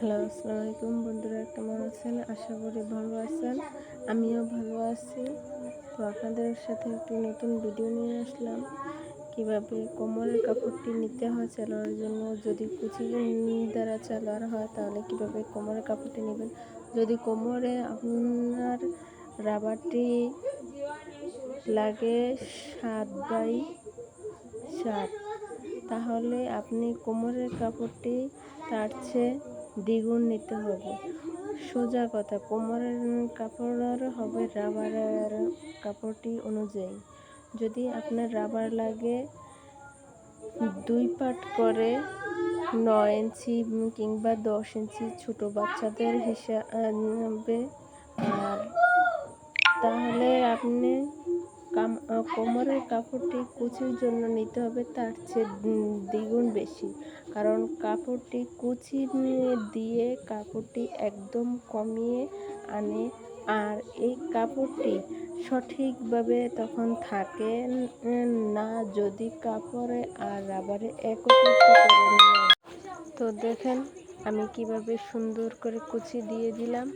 Hello আসসালামু আলাইকুম বন্ধুরা, কেমন আছেন? আশা করি ভালো আছেন। আমিও ভালো আছি। তো আপনাদের সাথে একটি নতুন ভিডিও নিয়ে আসলাম। কীভাবে কোমরের কাপড়টি নিতে হয় চালানোর জন্য? যদি কুচি দ্বারা চালার হয়, তাহলে কীভাবে কোমরের কাপড়টি নেবেন? যদি কোমরে আপনার রাবারটি লাগে সাত বাই সাত, তাহলে আপনি কোমরের কাপড়টি তার চেয়ে দ্বিগুণ নিতে হবে। সোজা কথা, কোমরের কাপড় হবে রাবারের কাপড়টি অনুযায়ী। যদি আপনার রাবার লাগে দুই পাট করে নয় ইঞ্চি কিংবা দশ ইঞ্চি ছোটো বাচ্চাদের হিসাবে আর তাহলে আপনি কোমরের কাপড়টি কুচির জন্য নিতে হবে, তার চেয়ে দ্বিগুণ বেশি। কারণ কাপড়টি কুচি দিয়ে কাপড়টি একদম কমিয়ে আনে, আর এই কাপড়টি সঠিকভাবে তখন থাকে না যদি কাপড়ে আর রাবারে একত্রিত করে তো দেখেন আমি কীভাবে সুন্দর করে কুচি দিয়ে দিলাম,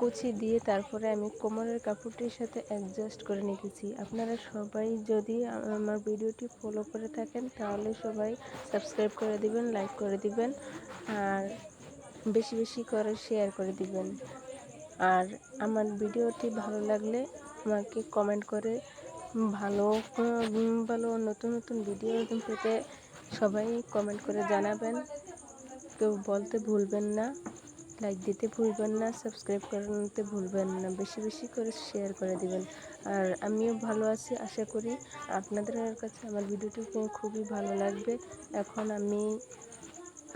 কুচি দিয়ে তারপরে আমি কোমরের কাপড়টির সাথে অ্যাডজাস্ট করে নিতেছি আপনারা সবাই যদি আমার ভিডিওটি ফলো করে থাকেন, তাহলে সবাই সাবস্ক্রাইব করে দিবেন লাইক করে দিবেন, আর বেশি বেশি করে শেয়ার করে দিবেন। আর আমার ভিডিওটি ভালো লাগলে আমাকে কমেন্ট করে ভালো ভালো নতুন নতুন ভিডিও পেতে সবাই কমেন্ট করে জানাবেন। কেউ বলতে ভুলবেন না লাইক দিতে ভুলবেন না সাবস্ক্রাইব করতে ভুলবেন না, বেশি বেশি করে শেয়ার করে দিবেন। আর আমিও ভালো আছি, আশা করি আপনাদের কাছে আমার ভিডিওটি খুবই ভালো লাগবে। এখন আমি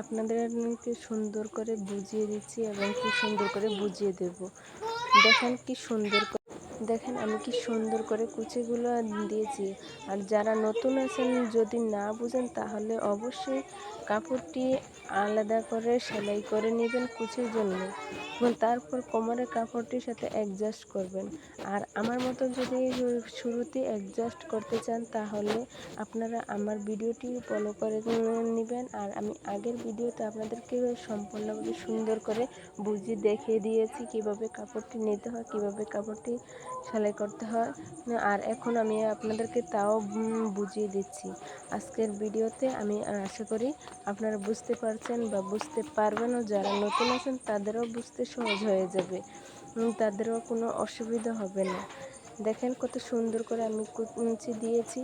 আপনাদেরকে সুন্দর করে বুঝিয়ে দিচ্ছি এবং কি সুন্দর করে বুঝিয়ে দেব। দেখেন কি সুন্দর দেখেন আমি কি সুন্দর করে কুচিগুলো দিয়েছি। আর যারা নতুন আছেন, যদি না বুঝেন, তাহলে অবশ্যই কাপড়টি আলাদা করে সেলাই করে নেবেন কুচির জন্য। এবং তারপর কোমরের কাপড়টির সাথে অ্যাডজাস্ট করবেন। আর আমার মতো যদি শুরুতে অ্যাডজাস্ট করতে চান, তাহলে আপনারা আমার ভিডিওটি ফলো করে নেবেন। আর আমি আগের ভিডিওতে আপনাদেরকে সম্পূর্ণভাবে সুন্দর করে বুঝিয়ে দেখিয়ে দিয়েছি কীভাবে কাপড়টি নিতে হয়, কীভাবে কাপড়টি সেলাই করতে হয়। আর এখন আমি আপনাদেরকে তাও বুঝিয়ে দিচ্ছি। আজকের ভিডিওতে আমি আশা করি আপনারা বুঝতে পারছেন বা বুঝতে পারবেনও যারা নতুন আছেন, তাদেরও বুঝতে সহজ হয়ে যাবে। তাদেরও কোনো অসুবিধা হবে না। দেখেন কত সুন্দর করে আমি কুচি দিয়েছি।